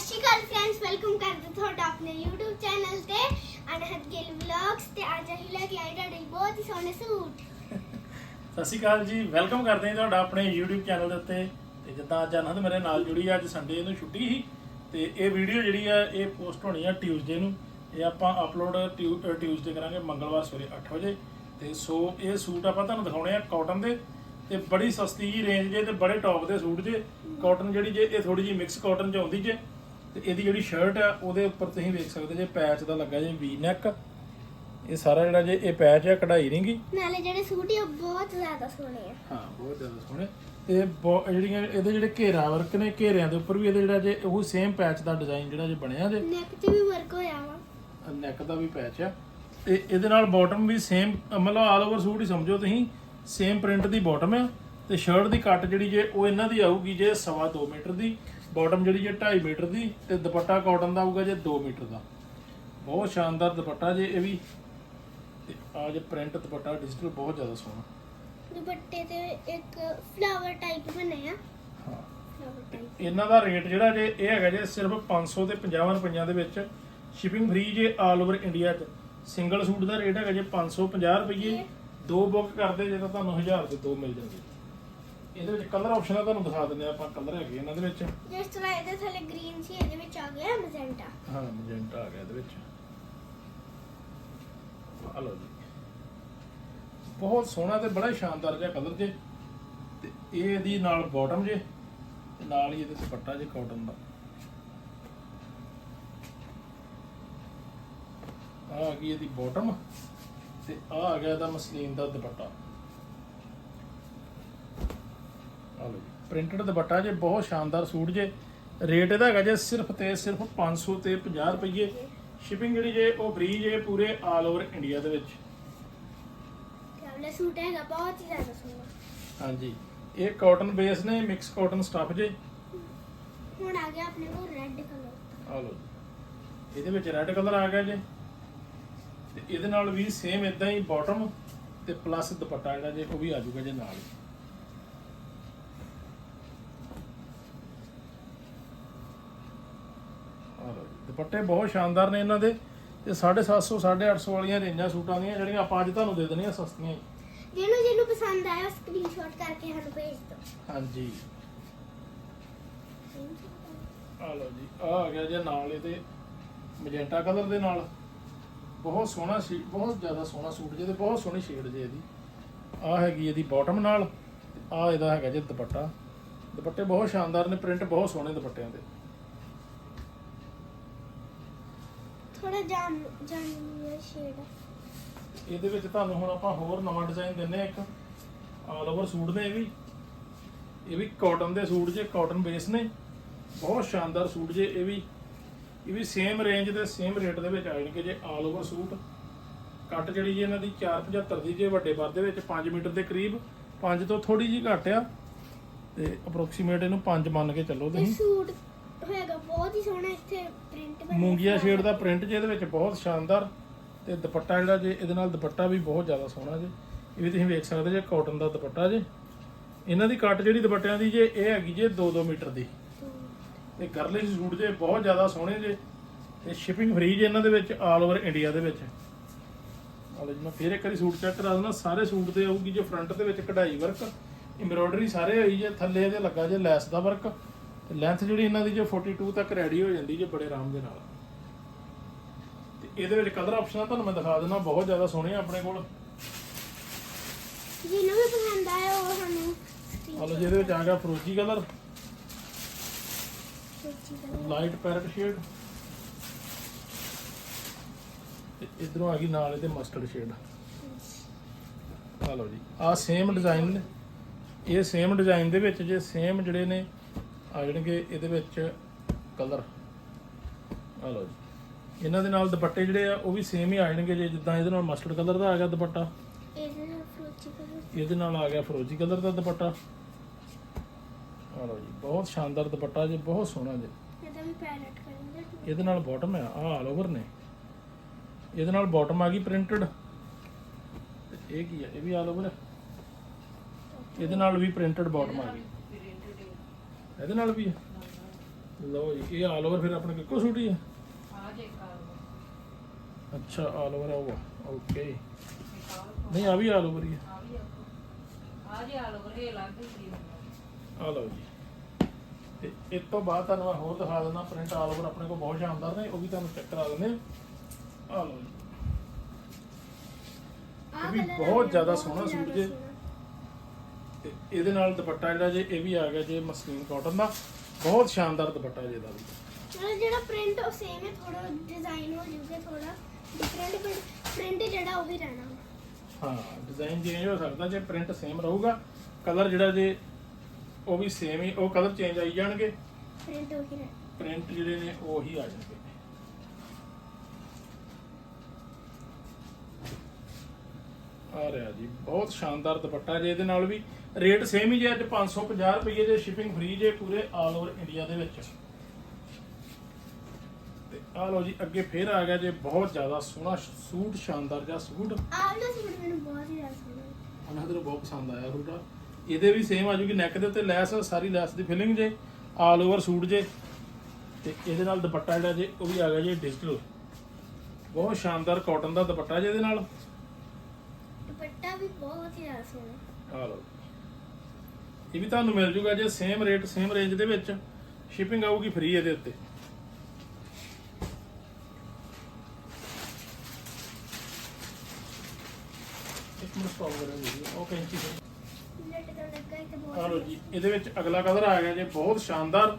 ਸਤਿ ਸ਼੍ਰੀ ਅਕਾਲ friends welcome ਕਰਦੇ ਤੁਹਾਡਾ ਆਪਣੇ YouTube ਚੈਨਲ ਤੇ ਅਨਹਦ ਗਿੱਲ ਵਲੌਗਸ ਤੇ ਅੱਜ ਅਸੀਂ ਲੈ ਕੇ ਆਏ ਤੁਹਾਡੇ ਲਈ ਬਹੁਤ ਹੀ ਸੋਹਣੇ ਸੂਟ। ਸਤਿ ਸ਼੍ਰੀ ਅਕਾਲ ਜੀ ਵੈਲਕਮ ਕਰਦੇ ਹਾਂ ਤੁਹਾਡਾ ਆਪਣੇ YouTube ਚੈਨਲ ਦੇ ਉੱਤੇ। ਤੇ ਜਿੱਦਾਂ ਅੱਜ ਅਨੰਦ ਮੇਰੇ ਨਾਲ ਜੁੜੀ ਆ, ਅੱਜ ਸੰਡੇ ਨੂੰ ਛੁੱਟੀ ਸੀ। ਤੇ ਇਹ ਵੀਡੀਓ ਜਿਹੜੀ ਆ, ਇਹ ਪੋਸਟ ਹੋਣੀ ਆ ਟਿਊਜ਼ਡੇ ਨੂੰ। ਇਹ ਆਪਾਂ ਅਪਲੋਡ ਟਿਊਜ਼ਡੇ ਕਰਾਂਗੇ, ਮੰਗਲਵਾਰ ਸਵੇਰੇ 8 ਵਜੇ। ਤੇ ਸੋ ਇਹ ਸੂਟ ਆਪਾਂ ਤੁਹਾਨੂੰ ਦਿਖਾਉਣੇ ਆ ਕਾਟਨ ਦੇ। ਤੇ ਬੜੀ ਸਸਤੀ ਜੀ ਰੇਂਜ ਜੇ ਤੇ ਬੜੇ ਟੌਪ ਦੇ ਸੂਟ ਜੇ। ਕਾਟਨ ਜਿਹੜੀ ਜੇ, ਇਹ ਥੋੜੀ ਜੀ ਮਿਕਸ ਕਾਟਨ ਚ ਆਉਂਦੀ ਜੇ। ਤੇ ਇਹਦੀ ਜਿਹੜੀ ਸ਼ਰਟ ਆ ਉਹਦੇ ਉੱਪਰ ਤੁਸੀਂ ਵੇਖ ਸਕਦੇ ਜੇ ਪੈਚ ਦਾ ਲੱਗਾ ਜੇ ਵੀ ਨੈਕ ਇਹ ਸਾਰਾ ਜਿਹੜਾ ਜੇ ਇਹ ਪੈਚ ਆ ਕਢਾਈ ਨਹੀਂਗੀ ਨਾਲੇ ਜਿਹੜੇ ਸੂਟ ਆ ਉਹ ਬਹੁਤ ਜ਼ਿਆਦਾ ਸੋਹਣੇ ਆ। ਹਾਂ ਬਹੁਤ ਜ਼ਿਆਦਾ ਸੋਹਣੇ। ਤੇ ਬਹੁ- ਜਿਹੜੀਆਂ ਇਹਦੇ ਜਿਹੜੇ ਘੇਰਾ ਵਰਕ ਨੇ ਘੇਰਿਆਂ ਦੇ ਉੱਪਰ ਵੀ ਇਹਦੇ ਜਿਹੜਾ ਜੇ ਉਹ ਸੇਮ ਪੈਚ ਦਾ ਡਿਜ਼ਾਈਨ ਜਿਹੜਾ ਜੇ ਬਣਿਆ ਜੇ। ਨੈਕ ਤੇ ਵੀ ਵਰਕ ਹੋਇਆ ਵਾ। ਨੈਕ ਦਾ ਵੀ ਪੈਚ ਆ। ਤੇ ਇਹਦੇ ਨਾਲ ਬਾਟਮ ਵੀ ਸੇਮ ਮਤਲਬ ਆਲ ਓਵਰ ਸੂਟ ਹੀ ਸਮਝੋ ਤੁਸੀਂ ਸੇਮ ਪ੍ਰਿੰਟ ਦੀ ਬਾਟਮ ਆ। ਤੇ ਸ਼ਰਟ ਦੀ ਕੱਟ ਜਿਹੜੀ ਜੇ ਉਹ ਇਹਨਾਂ ਦੀ ਆਊਗੀ ਜੇ ਸਵਾ 2 ਮੀਟਰ ਦੀ ਬਾਟਮ ਜਿਹੜੀ ਜੇ 2.5 ਮੀਟਰ ਦੀ ਤੇ ਦੁਪੱਟਾ ਕਾਟਨ ਦਾ ਆਊਗਾ ਜੇ 2 ਮੀਟਰ ਦਾ। ਬਹੁਤ ਸ਼ਾਨਦਾਰ ਦੁਪੱਟਾ ਜੇ ਇਹ ਵੀ। ਤੇ ਆ ਜੇ ਪ੍ਰਿੰਟ ਦੁਪੱਟਾ ਡਿਜੀਟਲ ਬਹੁਤ ਜ਼ਿਆਦਾ ਸੋਹਣਾ। ਦੁਪੱਟੇ ਤੇ ਇੱਕ ਫਲਾਵਰ ਟਾਈਪ ਬਣਿਆ ਹਾਂ। ਇਹਨਾਂ ਦਾ ਰੇਟ ਜਿਹੜਾ ਜੇ ਇਹ ਹੈਗਾ ਜੇ ਸਿਰਫ 500 ਤੇ 50 ਰੁਪਈਆਂ ਦੇ ਵਿੱਚ ਸ਼ਿਪਿੰਗ ਫ੍ਰੀ ਜੇ ਆਲ ਓਵਰ ਇੰਡੀਆ 'ਚ। ਸਿੰਗਲ ਸੂਟ ਦਾ ਰੇਟ ਹੈਗਾ ਜੇ 550 ਰੁਪਏ ਦੋ ਬੁੱਕ ਕਰਦੇ ਜੇ ਤਾਂ ਤੁਹਾਨੂੰ 1000 ਦੇ ਦੋ ਮਿਲ ਜਾਂਦੇ। ਇਹਦੇ ਵਿੱਚ ਕਲਰ ਆਪਸ਼ਨਾਂ ਤੁਹਾਨੂੰ ਦਿਖਾ ਦਿੰਦੇ ਆ ਆਪਾਂ ਕਲਰ ਹੈਗੇ ਇਹਨਾਂ ਦੇ ਵਿੱਚ। ਜਿਸ ਤਰ੍ਹਾਂ ਇਹਦੇ ਥੱਲੇ ਗ੍ਰੀਨ ਸੀ ਇਹਦੇ ਵਿੱਚ ਆ ਗਿਆ ਮੈਜੈਂਟਾ ਹਾਂ ਮੈਜੈਂਟਾ ਆ ਗਿਆ ਇਹਦੇ ਵਿੱਚ। ਆ ਲਓ ਜੀ। ਬਹੁਤ ਸੋਹਣਾ ਤੇ ਬੜਾ ਸ਼ਾਨਦਾਰ ਜਿਹਾ ਕਲਰ ਜੇ। ਤੇ ਇਹ ਇਹਦੀ ਨਾਲ ਬਾਟਮ ਜੇ ਤੇ ਨਾਲ ਹੀ ਇਹਦੇ ਦੁਪੱਟਾ ਜੇ ਕਾਟਨ ਦਾ। ਆ ਆ ਗਈ ਇਹਦੀ ਬਾਟਮ ਤੇ ਆ ਆ ਗਿਆ ਇਹਦਾ ਮਸਲੀਨ ਦਾ ਦੁਪੱਟਾ ਆ ਲਓ ਜੀ ਪ੍ਰਿੰਟਡ ਦੁਪੱਟਾ ਜੇ ਬਹੁਤ ਸ਼ਾਨਦਾਰ ਸੂਟ ਜੇ। ਰੇਟ ਇਹਦਾ ਹੈਗਾ ਜੇ ਸਿਰਫ ਤੇ ਸਿਰਫ 500 ਤੇ 50 ਰੁਪਏ ਸ਼ਿਪਿੰਗ ਜਿਹੜੀ ਜੇ ਉਹ ਫ੍ਰੀ ਜੇ ਪੂਰੇ ਆਲ ਓਵਰ ਇੰਡੀਆ ਦੇ ਵਿੱਚ। ਵਾਲਾ ਸੂਟ ਹੈਗਾ ਬਹੁਤ ਹੀ ਜ਼ਿਆਦਾ ਸੋਹਣਾ। ਹਾਂਜੀ। ਇਹ ਕਾਟਨ ਬੇਸ ਨੇ ਮਿਕਸ ਕਾਟਨ ਸਟਫ ਜੇ। ਹੁਣ ਆ ਗਿਆ ਆਪਣੇ ਕੋਲ ਰੈੱਡ ਕਲਰ ਆ ਜੀ। ਇਹਦੇ ਵਿੱਚ ਰੈੱਡ ਕਲਰ ਆ ਗਿਆ ਜੇ। ਤੇ ਇਹਦੇ ਨਾਲ ਵੀ ਸੇਮ ਇਦਾਂ ਹੀ ਬਾਟਮ ਤੇ ਪਲੱਸ ਦੁਪੱਟਾ ਜਿਹੜਾ ਜੇ ਉਹ ਵੀ ਆ ਜਾਊਗਾ ਜੇ ਨਾਲ ਹੀ। ਆ ਲਓ ਜੀ। ਦੁਪੱਟੇ ਬਹੁਤ ਸ਼ਾਨਦਾਰ ਨੇ ਇਹਨਾਂ ਦੇ ਤੇ 750 850 ਵਾਲੀਆਂ ਰੇਂਜਾਂ ਸੂਟਾਂ ਦੀਆਂ ਜਿਹੜੀਆਂ ਆਪਾਂ ਅੱਜ ਤੁਹਾਨੂੰ ਦੇ ਦੇਣੀਆਂ ਸਸਤੀਆਂ ਹੀ। ਜਿਹਨੂੰ ਜਿਹਨੂੰ ਪਸੰਦ ਆਇਆ ਸਕਰੀਨਸ਼ਾਟ ਕਰਕੇ ਸਾਨੂੰ ਭੇਜ ਦਿਓ। ਹਾਂਜੀ। ਆ ਲਓ ਜੀ ਆ ਆ ਗਿਆ ਜੇ ਨਾਲ ਇਹਦੇ ਮੈਜੈਂਟਾ ਕਲਰ ਦੇ ਨਾਲ। ਬਹੁਤ ਸੋਹਣਾ ਸੀ ਬਹੁਤ ਜ਼ਿਆਦਾ ਸੋਹਣਾ ਸੂਟ ਜੇ ਤੇ ਬਹੁਤ ਸੋਹਣੀ ਸ਼ੇਡ ਜੇ ਇਹਦੀ। ਆ ਹੈਗੀ ਇਹਦੀ ਬਾਟਮ ਨਾਲ ਆ ਇਹਦਾ ਹੈਗਾ ਜੇ ਦੁਪੱਟਾ। ਦੁਪੱਟੇ ਬਹੁਤ ਸ਼ਾਨਦਾਰ ਨੇ ਪ੍ਰਿੰਟ ਬਹੁਤ ਸੋਹਣੇ ਦੁਪੱਟਿਆਂ ਦੇ। ਥੋੜਾ ਜਾਮ ਜਾਮ ਸ਼ੇਡ ਇਹਦੇ ਵਿੱਚ ਤੁਹਾਨੂੰ ਹੁਣ ਆਪਾਂ ਹੋਰ ਨਵਾਂ ਡਿਜ਼ਾਈਨ ਦਿੰਨੇ ਆ ਇੱਕ ਆਲ ਓਵਰ ਸੂਟ ਨੇ ਇਹ ਵੀ। ਇਹ ਵੀ ਕਾਟਨ ਦੇ ਸੂਟ ਜੇ ਕਾਟਨ ਬੇਸ ਨੇ। ਬਹੁਤ ਸ਼ਾਨਦਾਰ ਸੂਟ ਜੇ ਇਹ ਵੀ। ਇਹ ਵੀ ਸੇਮ ਰੇਂਜ ਦੇ ਸੇਮ ਰੇਟ ਦੇ ਵਿੱਚ ਆਣਗੇ ਜੇ ਆਲ ਓਵਰ ਸੂਟ। ਕੱਟ ਜਿਹੜੀ ਜੀ ਇਹਨਾਂ ਦੀ 475 ਦੀ ਜੇ ਵੱਡੇ ਬਾਰ ਦੇ ਵਿੱਚ 5 ਮੀਟਰ ਦੇ ਕਰੀਬ। 5 ਤੋਂ ਥੋੜੀ ਜੀ ਘੱਟ ਆ। ਤੇ ਅਪਰੋਕਸੀਮੇਟ ਇਹਨੂੰ 5 ਮੰਨ ਕੇ ਚੱਲੋ ਤੁਸੀਂ। ਸੂਟ ਹੋਏਗਾ ਬਹੁਤ ਹੀ ਸੋਹਣਾ ਇੱਥੇ ਪ੍ਰਿੰਟ ਬਣਿਆ ਮੂੰਗੀਆ ਸ਼ੇਡ ਦਾ ਪ੍ਰਿੰਟ ਜੇ ਇਹਦੇ ਵਿੱਚ ਬਹੁਤ ਸ਼ਾਨਦਾਰ ਤੇ ਦੁਪੱਟਾ ਜਿਹੜਾ ਜੇ ਇਹਦੇ ਨਾਲ ਦੁਪੱਟਾ ਵੀ ਬਹੁਤ ਜ਼ਿਆਦਾ ਸੋਹਣਾ ਜੇ। ਇਹ ਵੀ ਤੁਸੀਂ ਵੇਖ ਸਕਦੇ ਜੇ ਕਾਟਨ ਦਾ ਦੁਪੱਟਾ ਜੇ। ਇਹਨਾਂ ਦੀ ਕੱਟ ਜਿਹੜੀ ਦੁਪੱਟਿਆਂ ਦੀ ਜੇ ਇਹ ਹੈਗੀ ਜੇ 2-2 ਮੀਟਰ ਦੀ। ਤੇ ਗਰਲਿਸ਼ ਸੂਟ ਜੇ ਬਹੁਤ ਜ਼ਿਆਦਾ ਸੋਹਣੇ ਜੇ। ਤੇ ਸ਼ਿਪਿੰਗ ਫ੍ਰੀ ਜੇ ਇਹਨਾਂ ਦੇ ਵਿੱਚ ਆਲ ਓਵਰ ਇੰਡੀਆ ਦੇ ਵਿੱਚ। ਆਲੇ ਜੀ ਮੈਂ ਫੇਰ ਇੱਕ ਵਾਰੀ ਸੂਟ ਚੈੱਕ ਕਰਾ ਦਿੰਦਾ। ਸਾਰੇ ਸੂਟ ਤੇ ਆਊਗੀ ਜੇ ਫਰੰਟ ਦੇ ਵਿੱਚ ਕਢਾਈ ਵਰਕ ਐਮਬ੍ਰੋਇਡਰੀ ਸਾਰੇ ਹੋਈ ਜੇ ਥੱਲੇ ਇਹਦੇ ਲੱਗਾ ਜੇ ਲੈਸ ਦਾ ਵਰਕ ਲੈਂਥ ਜਿਹੜੀ ਇਹਨਾਂ ਦੀ ਜੇ 42 ਤੱਕ ਰੈਡੀ ਹੋ ਜਾਂਦੀ ਜੇ ਬੜੇ ਆਰਾਮ ਦੇ ਨਾਲ। ਤੇ ਇਹਦੇ ਵਿੱਚ ਕਲਰ ਆਪਸ਼ਨਾਂ ਤੁਹਾਨੂੰ ਮੈਂ ਦਿਖਾ ਦਿੰਦਾ ਬਹੁਤ ਜ਼ਿਆਦਾ ਸੋਹਣੇ ਆ ਆਪਣੇ ਕੋਲ। ਜਿਹਨੂੰ ਵੀ ਪਸੰਦ ਆਇਆ ਉਹ ਸਾਨੂੰ ਵਿੱਚ ਆ ਗਿਆ ਫਰੋਜੀ ਕਲਰ ਲਾਈਟ ਪੈਰਟ ਸ਼ੇਡ ਤੇ ਇਧਰੋਂ ਆ ਗਈ ਨਾਲ ਇਹਦੇ ਮਸਟਰਡ ਸ਼ੇਡ ਲਓ ਜੀ ਆ ਸੇਮ ਡਿਜ਼ਾਈਨ ਨੇ। ਇਹ ਸੇਮ ਡਿਜ਼ਾਈਨ ਦੇ ਵਿੱਚ ਜੇ ਸੇਮ ਜਿਹੜੇ ਨੇ ਆ ਜਾਣਗੇ ਇਹਦੇ ਵਿੱਚ ਕਲਰ ਆ ਲਓ ਜੀ। ਇਹਨਾਂ ਦੇ ਨਾਲ ਦੁਪੱਟੇ ਜਿਹੜੇ ਆ ਉਹ ਵੀ ਸੇਮ ਹੀ ਆ ਜਾਣਗੇ ਜੇ ਜਿੱਦਾਂ ਇਹਦੇ ਨਾਲ ਮਸਟਰਡ ਕਲਰ ਦਾ ਆ ਗਿਆ ਦੁਪੱਟਾ। ਇਹਦੇ ਨਾਲ ਇਹਦੇ ਆ ਗਿਆ ਫਰੋਜੀ ਕਲਰ ਦਾ ਦੁਪੱਟਾ। ਆ ਲਓ ਜੀ ਬਹੁਤ ਸ਼ਾਨਦਾਰ ਦੁਪੱਟਾ ਜੇ ਬਹੁਤ ਸੋਹਣਾ ਜੇ। ਇਹਦਾ ਵੀ ਪੈਰਟ ਕਰਾਂਗੇ ਇਹਦੇ ਨਾਲ ਬਾਟਮ ਆ ਆ ਆਲ ਓਵਰ ਨੇ। ਇਹਦੇ ਨਾਲ ਬਾਟਮ ਆ ਗਈ ਪ੍ਰਿੰਟਡ ਇਹ ਕੀ ਆ ਇਹ ਵੀ ਆਲ ਓਵਰ ਇਹਦੇ ਨਾਲ ਵੀ ਪ੍ਰਿੰਟਡ ਬਾਟਮ ਆ ਗਈ। ਇਹਦੇ ਨਾਲ ਵੀ ਲਓ ਜੀ, ਇਹ ਆਲ ਓਵਰ ਫਿਰ ਆਪਣੇ ਕੋਲ ਇੱਕੋ ਸੂਟ ਹੀ ਆ। ਆ ਜੇ ਅੱਛਾ ਆਲ ਓਵਰ ਆਊਗਾ ਓਕੇ ਨਹੀਂ, ਆ ਵੀ ਆਲ ਓਵਰ ਹੀ ਆ। ਆ ਵੀ ਆ ਜੇ ਆਲ ਓਵਰ ਇਹ ਲੱਗ ਗਈ ਆ ਲਓ ਜੀ। ਤੇ ਇਸ ਤੋਂ ਬਾਅਦ ਤੁਹਾਨੂੰ ਮੈਂ ਹੋਰ ਦਿਖਾ ਦਿੰਦਾ ਪ੍ਰਿੰਟ ਆਲ ਓਵਰ ਆਪਣੇ ਕੋਲ ਬਹੁਤ ਸ਼ਾਨਦਾਰ ਨੇ, ਉਹ ਵੀ ਤੁਹਾਨੂੰ ਚੈੱਕ ਕਰਾ ਦਿੰਦੇ ਆ ਲਓ ਜੀ। ਇਹ ਵੀ ਬਹੁਤ ਜ਼ਿਆਦਾ ਸੋਹਣਾ ਸੂਟ ਜੇ। ਇਹਦੇ ਨਾਲ ਦੁਪੱਟਾ ਜਿਹੜਾ ਜੇ ਇਹ ਵੀ ਆ ਗਿਆ ਜੇ ਮਸਲੀਨ ਕਾਟਨ ਦਾ ਬਹੁਤ ਸ਼ਾਨਦਾਰ ਦੁਪੱਟਾ ਜੇ ਦਾ ਵੀ। ਚਲੋ ਜਿਹੜਾ ਪ੍ਰਿੰਟ ਉਹ ਸੇਮ ਹੈ ਥੋੜਾ ਡਿਜ਼ਾਈਨ ਹੋ ਜੂਗਾ ਥੋੜਾ ਡਿਫਰੈਂਟ ਪਰ ਪ੍ਰਿੰਟ ਜਿਹੜਾ ਉਹ ਹੀ ਰਹਿਣਾ। ਹਾਂ ਡਿਜ਼ਾਈਨ ਚੇਂਜ ਹੋ ਸਕਦਾ ਜੇ ਪ੍ਰਿੰਟ ਸੇਮ ਰਹੂਗਾ ਕਲਰ ਜਿਹੜਾ ਜੇ ਉਹ ਵੀ ਸੇਮ ਹੀ ਉਹ ਕਲਰ ਚੇਂਜ ਆਈ ਜਾਣਗੇ। ਪ੍ਰਿੰਟ ਉਹ ਹੀ ਰਹਿਣਾ ਪ੍ਰਿੰਟ ਜਿਹੜੇ ਨੇ ਉਹ ਹੀ ਆ ਜਾਣਗੇ। ਆ ਰਿਹਾ ਜੀ। ਬਹੁਤ ਸ਼ਾਨਦਾਰ ਦੁਪੱਟਾ ਜੇ ਇਹਦੇ ਨਾਲ ਵੀ। ਰੇਟ ਸੇਮ ਹੀ ਜੇ ਅੱਜ 550 ਰੁਪਏ ਜੇ ਸ਼ਿਪਿੰਗ ਫ੍ਰੀ ਜੇ ਪੂਰੇ ਆਲ ਓਵਰ ਇੰਡੀਆ ਦੇ ਵਿੱਚ। ਤੇ ਆ ਲਓ ਜੀ ਅੱਗੇ ਫੇਰ ਆ ਗਿਆ ਜੇ ਬਹੁਤ ਜ਼ਿਆਦਾ ਸੋਹਣਾ ਸੂਟ ਸ਼ਾਨਦਾਰ ਜਿਹਾ ਸੂਟ। ਆਹ ਸੂਟ ਮੈਨੂੰ ਬਹੁਤ ਹੀ ਜ਼ਿਆਦਾ ਸੋਹਣਾ। ਉਹਨਾਂ ਦੇ ਬਹੁਤ ਪਸੰਦ ਆਇਆ ਆ। ਇਹਦੇ ਵੀ ਸੇਮ ਆ ਜੂਗੀ ਨੈਕ ਦੇ ਉੱਤੇ ਲੈਸ ਸਾਰੀ ਲੈਸ ਦੀ ਫਿਲਿੰਗ ਜੇ ਆਲ ਓਵਰ ਸੂਟ ਜੇ। ਤੇ ਇਹਦੇ ਨਾਲ ਦੁਪੱਟਾ ਜਿਹੜਾ ਜੇ ਉਹ ਵੀ ਆ ਗਿਆ ਜੇ ਡਿਜੀਟਲ ਬਹੁਤ ਸ਼ਾਨਦਾਰ ਕਾਟਨ ਦਾ ਦੁਪੱਟਾ ਜੇ ਇਹਦੇ ਨਾਲ। ਵੀ ਬਹੁਤ ਹੀ ਜ਼ਿਆਦਾ ਸੋਹਣਾ ਆ ਲਓ ਇਹ ਵੀ ਤੁਹਾਨੂੰ ਮਿਲ ਜੂਗਾ ਜੇ ਸੇਮ ਰੇਟ ਸੇਮ ਰੇਂਜ ਦੇ ਵਿੱਚ ਸ਼ਿਪਿੰਗ ਆਊਗੀ ਫ੍ਰੀ ਇਹਦੇ ਉੱਤੇ। ਇੱਕ ਮਿੰਟ ਸਟਾਪ ਕਰਾਂਗੇ ਜੀ ਉਹ ਕੈਂਚੀ ਦੇ। ਲਟਕਣ ਲੱਗਾ ਇਹ ਤੇ ਬਹੁਤ ਆ ਲਓ ਜੀ ਇਹਦੇ ਵਿੱਚ ਅਗਲਾ ਕਲਰ ਆ ਗਿਆ ਜੇ ਬਹੁਤ ਸ਼ਾਨਦਾਰ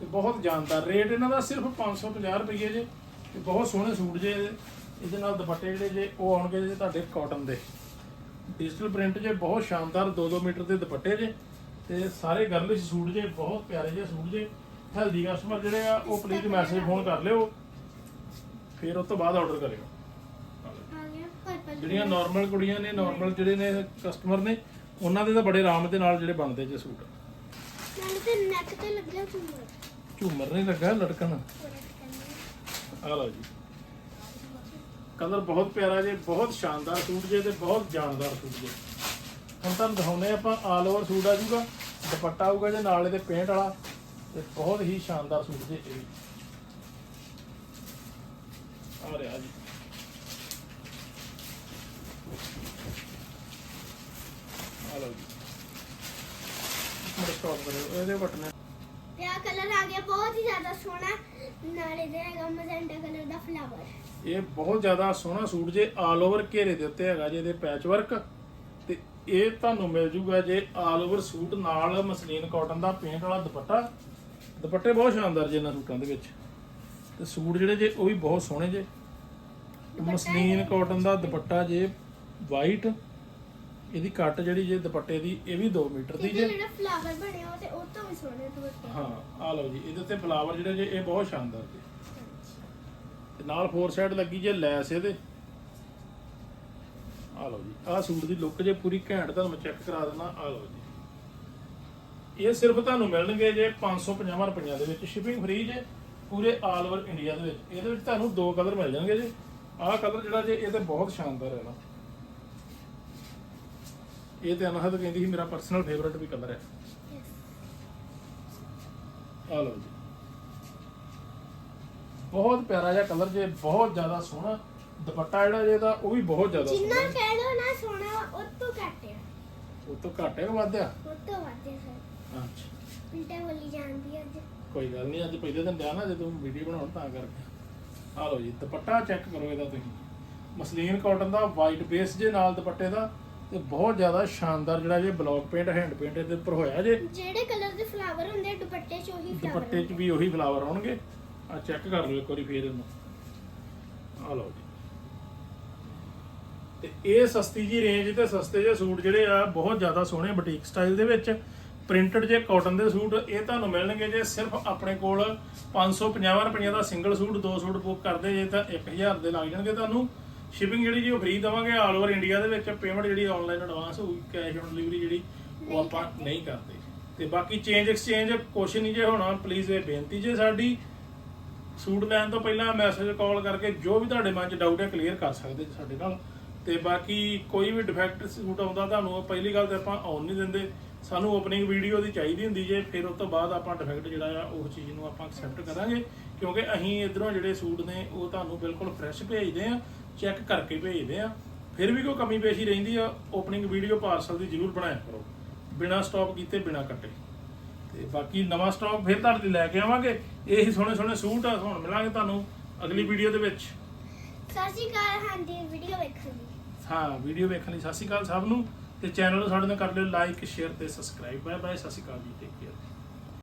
ਤੇ ਬਹੁਤ ਜਾਨਦਾਰ। ਰੇਟ ਇਹਨਾਂ ਦਾ ਸਿਰਫ 550 ਰੁਪਏ ਜੇ ਤੇ ਬਹੁਤ ਸੋਹਣੇ ਸੂਟ ਜੇ ਇਹਦੇ ਇਹਦੇ ਨਾਲ ਦੁਪੱਟੇ ਜਿਹੜੇ ਜੇ ਉਹ ਆਉਣਗੇ ਜੇ ਤੁਹਾਡੇ ਕਾਟਨ ਦੇ। ਡਿਜੀਟਲ ਪ੍ਰਿੰਟ ਜੇ ਬਹੁਤ ਸ਼ਾਨਦਾਰ 2-2 ਮੀਟਰ ਦੇ ਦੁਪੱਟੇ ਜੇ ਤੇ ਸਾਰੇ ਗਰਲਿਸ਼ ਸੂਟ ਜੇ ਬਹੁਤ ਪਿਆਰੇ ਜੇ ਸੂਟ ਜੇ। ਹੈਲਦੀ ਕਸਟਮਰ ਜਿਹੜੇ ਆ ਉਹ ਪਲੀਜ਼ ਮੈਸੇਜ ਫੋਨ ਕਰ ਲਿਓ। ਫਿਰ ਉਸ ਤੋਂ ਬਾਅਦ ਆਰਡਰ ਕਰਿਓ। ਜਿਹੜੀਆਂ ਨਾਰਮਲ ਕੁੜੀਆਂ ਨੇ ਨਾਰਮਲ ਜਿਹੜੇ ਨੇ ਕਸਟਮਰ ਨੇ ਉਹਨਾਂ ਦੇ ਤਾਂ ਬੜੇ ਆਰਾਮ ਦੇ ਨਾਲ ਜਿਹੜੇ ਬਣਦੇ ਜੇ ਸੂਟ। ਮੈਨੂੰ ਤੇ ਨੈਕ ਤੇ ਲੱਗਿਆ ਝੂਮਰ। ਝੂਮਰ ਨਹੀਂ ਲੱਗਾ ਲਟਕਣ। ਆ ਲਓ ਜੀ। ਕਲਰ ਬਹੁਤ ਪਿਆਰਾ ਜੇ, ਬਹੁਤ ਸ਼ਾਨਦਾਰ ਸੂਟ ਜੇ ਤੇ ਬਹੁਤ ਜਾਨਦਾਰ ਸੂਟ ਜੇ। ਹੁਣ ਤੁਹਾਨੂੰ ਦਿਖਾਉਂਦੇ ਆਪਾਂ ਆਲ ਓਵਰ ਸੂਟ ਆ ਜਾਊਗਾ, ਦੁਪੱਟਾ ਆਊਗਾ ਜੇ ਨਾਲ ਇਹਦੇ ਪੇਂਟ ਵਾਲਾ, ਤੇ ਬਹੁਤ ਹੀ ਸ਼ਾਨਦਾਰ ਸੂਟ ਜੇ ਇਹ ਵੀ। ਆ ਰਿਹਾ ਜੀ। ਆ ਲਓ ਜੀ। ਮੇਰੇ ਸਟਾਪ ਕਰਿਓ, ਇਹਦੇ ਬਟਨ ਤੇ ਆ ਕਲਰ ਆ ਗਿਆ ਬਹੁਤ ਹੀ ਜ਼ਿਆਦਾ ਸੋਹਣਾ ਨਾਲੇ ਦੇ ਹੈਗਾ ਮਜੈਂਟਾ ਕਲਰ ਦਾ ਫਲਾਵਰ ਇਹ ਬਹੁਤ ਜ਼ਿਆਦਾ ਸੋਹਣਾ ਸੂਟ ਜੇ ਆਲ ਓਵਰ ਘੇਰੇ ਦੇ ਉੱਤੇ ਹੈਗਾ ਜੇ ਇਹਦੇ ਪੈਚ ਵਰਕ ਤੇ ਇਹ ਤੁਹਾਨੂੰ ਮਿਲ ਜੂਗਾ ਜੇ ਆਲ ਓਵਰ ਸੂਟ ਨਾਲ ਮਸਲੀਨ ਕਾਟਨ ਦਾ ਪੇਂਟ ਵਾਲਾ ਦੁਪੱਟਾ। ਦੁਪੱਟੇ ਬਹੁਤ ਸ਼ਾਨਦਾਰ ਜੇ ਇਹਨਾਂ ਸੂਟਾਂ ਦੇ ਵਿੱਚ। ਤੇ ਸੂਟ ਜਿਹੜੇ ਜੇ ਉਹ ਵੀ ਬਹੁਤ ਸੋਹਣੇ ਜੇ। ਮਸਲੀਨ ਕਾਟਨ ਦਾ ਦੁਪੱਟਾ ਜੇ ਵਾਈਟ ਇਹਦੀ ਕੱਟ ਜਿਹੜੀ ਜੇ ਦੁਪੱਟੇ ਦੀ ਇਹ ਵੀ 2 ਮੀਟਰ ਦੀ ਜੇ। ਜਿਹੜਾ ਫਲਾਵਰ ਬਣਿਆ ਉਹ ਤੇ ਉਹ ਤੋਂ ਵੀ ਸੋਹਣੇ ਦੁਪੱਟੇ। ਹਾਂ ਆ ਲਓ ਜੀ ਇਹਦੇ ਉੱਤੇ ਫਲਾਵਰ ਜਿਹੜੇ ਜੇ ਇਹ ਬਹੁਤ ਸ਼ਾਨਦਾਰ ਜੇ। ਤੇ ਨਾਲ ਫੋਰ ਸਾਈਡ ਲੱਗੀ ਜੇ ਲੈਸ ਇਹਦੇ। ਆ ਲਓ ਜੀ ਆਹ ਸੂਟ ਦੀ ਲੁੱਕ ਜੇ ਪੂਰੀ ਘੈਂਟ ਤੁਹਾਨੂੰ ਮੈਂ ਚੈੱਕ ਕਰਾ ਦਿੰਦਾ ਆ ਲਓ ਜੀ। ਇਹ ਸਿਰਫ ਤੁਹਾਨੂੰ ਮਿਲਣਗੇ ਜੇ 550 ਰੁਪਈਆ ਦੇ ਵਿੱਚ ਸ਼ਿਪਿੰਗ ਫ੍ਰੀ ਜੇ ਪੂਰੇ ਆਲ ਓਵਰ ਇੰਡੀਆ ਦੇ ਵਿੱਚ। ਇਹਦੇ ਵਿੱਚ ਤੁਹਾਨੂੰ ਦੋ ਕਲਰ ਮਿਲ ਜਾਣਗੇ ਜੇ। ਆਹ ਕਲਰ ਜਿਹੜਾ ਜੇ ਇਹ ਤੇ ਬਹੁਤ ਸ਼ਾਨਦਾਰ ਹੈ ਨਾ। ਇਹ ਤੇ ਅਨਹਦ ਕਹਿੰਦੀ ਸੀ ਮੇਰਾ ਪਰਸਨਲ ਫੇਵਰਟ ਵੀ ਕਲਰ ਹੈ। ਆ ਲਓ ਜੀ। ਬਹੁਤ ਪਿਆਰਾ ਜਿਹਾ ਕਲਰ ਜੇ ਬਹੁਤ ਜ਼ਿਆਦਾ ਸੋਹਣਾ ਦੁਪੱਟਾ ਜਿਹੜਾ ਜੇ ਇਹਦਾ ਉਹ ਵੀ ਬਹੁਤ ਜ਼ਿਆਦਾ ਜਿੰਨਾ ਸੋਹਣਾ ਕਹਿ ਲੋ ਨਾ ਸੋਹਣਾ ਉਹ ਤੋਂ ਘੱਟ ਉਹ ਤੋਂ ਘੱਟ ਹੈ ਕਿ ਵੱਧ ਆ ਉਹ ਤੋਂ ਵੱਧ ਹੈ ਸਰ। ਅੱਛਾ। ਪਿੰਟਾ ਬੋਲੀ ਜਾਂਦੀ ਅੱਜ। ਕੋਈ ਗੱਲ ਨਹੀਂ ਅੱਜ ਪਹਿਲੇ ਦਿਨ ਲਿਆ ਨਾ ਜਦੋਂ ਵੀਡੀਓ ਬਣਾਉਣ ਤਾਂ ਕਰਕੇ। ਆ ਲਓ ਜੀ ਦੁਪੱਟਾ ਚੈੱਕ ਕਰੋ ਇਹਦਾ ਤੁਸੀਂ। ਮਸਲੀਨ ਕਾਟਨ ਦਾ ਵਾਈਟ ਬੇਸ ਜੇ ਨਾਲ ਦੁਪੱਟੇ ਦਾ ਤੇ ਬਹੁਤ ਜ਼ਿਆਦਾ ਸ਼ਾਨਦਾਰ ਜਿਹੜਾ ਜੇ ਬਲੌਕ ਪੇਂਟ ਹੈਂਡ ਪੇਂਟ ਇਹਦੇ ਉੱਪਰ ਹੋਇਆ ਜੇ। ਜਿਹੜੇ ਕਲਰ ਦੇ ਫਲਾਵਰ ਹੁੰਦੇ ਆ, ਦੁਪੱਟੇ 'ਚ ਉਹੀ ਫਲਾਵਰ ਦੁਪੱਟੇ 'ਚ ਵੀ ਉਹੀ ਫਲਾਵਰ ਹੋਣਗੇ ਆ ਚੈੱਕ ਕਰ ਲਓ ਇੱਕ ਵਾਰੀ ਫੇਰ ਇਹਨੂੰ। ਆ ਲਓ ਜੀ। ਤੇ ਇਹ ਸਸਤੀ ਜੀ ਰੇਂਜ ਤੇ ਸਸਤੇ ਜਿਹੇ ਸੂਟ ਜਿਹੜੇ ਆ ਬਹੁਤ ਜ਼ਿਆਦਾ ਸੋਹਣੇ ਬੁਟੀਕ ਸਟਾਈਲ ਦੇ ਵਿੱਚ। ਪ੍ਰਿੰਟਡ ਜੇ ਕਾਟਨ ਦੇ ਸੂਟ ਇਹ ਤੁਹਾਨੂੰ ਮਿਲਣਗੇ ਜੇ ਸਿਰਫ ਆਪਣੇ ਕੋਲ 550 ਰੁਪਈਆ ਦਾ ਸਿੰਗਲ ਸੂਟ ਦੋ ਸੂਟ ਬੁੱਕ ਕਰਦੇ ਜੇ ਤਾਂ 1000 ਦੇ ਲੱਗ ਜਾਣਗੇ ਤੁਹਾਨੂੰ। ਸ਼ਿਪਿੰਗ ਜਿਹੜੀ ਜੀ ਉਹ ਫ੍ਰੀ ਦਵਾਂਗੇ ਆਲ ਓਵਰ ਇੰਡੀਆ ਦੇ ਵਿੱਚ ਪੇਮੈਂਟ ਜਿਹੜੀ ਆਨਲਾਈਨ ਐਡਵਾਂਸ ਹੋਊਗੀ ਕੈਸ਼ ਔਨ ਡਿਲੀਵਰੀ ਜਿਹੜੀ ਉਹ ਆਪਾਂ ਨਹੀਂ ਕਰਦੇ। ਤੇ ਬਾਕੀ ਚੇਂਜ ਐਕਸਚੇਂਜ ਕੁਛ ਨਹੀਂ ਜੇ ਹੋਣਾ ਪਲੀਜ਼ ਇਹ ਬੇਨਤੀ ਜੇ ਸਾਡੀ। ਸੂਟ ਲੈਣ ਤੋਂ ਪਹਿਲਾਂ ਮੈਸੇਜ ਕਾਲ ਕਰਕੇ ਜੋ ਵੀ ਤੁਹਾਡੇ ਮਨ 'ਚ ਡਾਊਟ ਹੈ ਕਲੀਅਰ ਕਰ ਸਕਦੇ ਜੀ ਸਾਡੇ ਨਾਲ। ਤੇ ਬਾਕੀ ਕੋਈ ਵੀ ਡਿਫੈਕਟ ਸੂਟ ਆਉਂਦਾ ਤੁਹਾਨੂੰ ਪਹਿਲੀ ਗੱਲ ਤੇ ਆਪਾਂ ਆਉਣ ਨਹੀਂ ਦਿੰਦੇ। ਸਾਨੂੰ ਓਪਨਿੰਗ ਵੀਡੀਓ ਦੀ ਚਾਹੀਦੀ ਹੁੰਦੀ ਜੇ ਫਿਰ ਉਸ ਤੋਂ ਬਾਅਦ ਆਪਾਂ ਡਿਫੈਕਟ ਜਿਹੜਾ ਆ ਉਹ ਚੀਜ਼ ਨੂੰ ਆਪਾਂ ਐਕਸੈਪਟ ਕਰਾਂਗੇ। ਕਿਉਂਕਿ ਅਸੀਂ ਇਧਰੋਂ ਜਿਹੜੇ ਸੂਟ ਨੇ ਉਹ ਤੁਹਾਨੂੰ ਬਿਲਕੁਲ ਫਰੈਸ਼ ਭੇਜਦੇ ਆ। ਚੈੱਕ ਕਰਕੇ ਭੇਜਦੇ ਆ। ਫਿਰ ਵੀ ਕੋਈ ਕਮੀ ਪੇਸ਼ੀ ਰਹਿੰਦੀ ਆ ਓਪਨਿੰਗ ਵੀਡੀਓ ਪਾਰਸਲ ਦੀ ਜ਼ਰੂਰ ਬਣਾਇਆ ਕਰੋ। ਬਿਨਾ ਸਟਾਪ ਕੀਤੇ ਬਿਨਾ ਕੱਟੇ। ਤੇ ਬਾਕੀ ਨਵਾਂ ਸਟਾਕ ਫਿਰ ਤੁਹਾਡੇ ਲਈ ਲੈ ਕੇ ਆਵਾਂਗੇ। ਇਹੀ ਸੋਹਣੇ ਸੋਹਣੇ ਸੂਟ ਆ ਹੁਣ ਮਿਲਾਂਗੇ ਤੁਹਾਨੂੰ ਅਗਲੀ ਵੀਡੀਓ ਦੇ ਵਿੱਚ। ਸਤਿ ਸ਼੍ਰੀ ਅਕਾਲ ਹਾਂਜੀ ਵੀਡੀਓ ਵੇਖਣ ਲਈ। ਹਾਂ ਵੀਡੀਓ ਵੇਖਣ ਲਈ ਸਤਿ ਸ਼੍ਰੀ ਅਕਾਲ ਸਭ ਨੂੰ। ਤੇ ਚੈਨਲ ਨੂੰ ਸਾਡੇ ਨਾਲ ਕਰ ਲਿਓ ਲਾਈਕ ਸ਼ੇਅਰ ਤੇ ਸਬਸਕ੍ਰਾਈਬ ਬਾਏ ਬਾਏ ਸਤਿ ਸ਼੍ਰੀ ਅਕਾਲ ਜੀ ਟੇਕ ਕੇਅਰ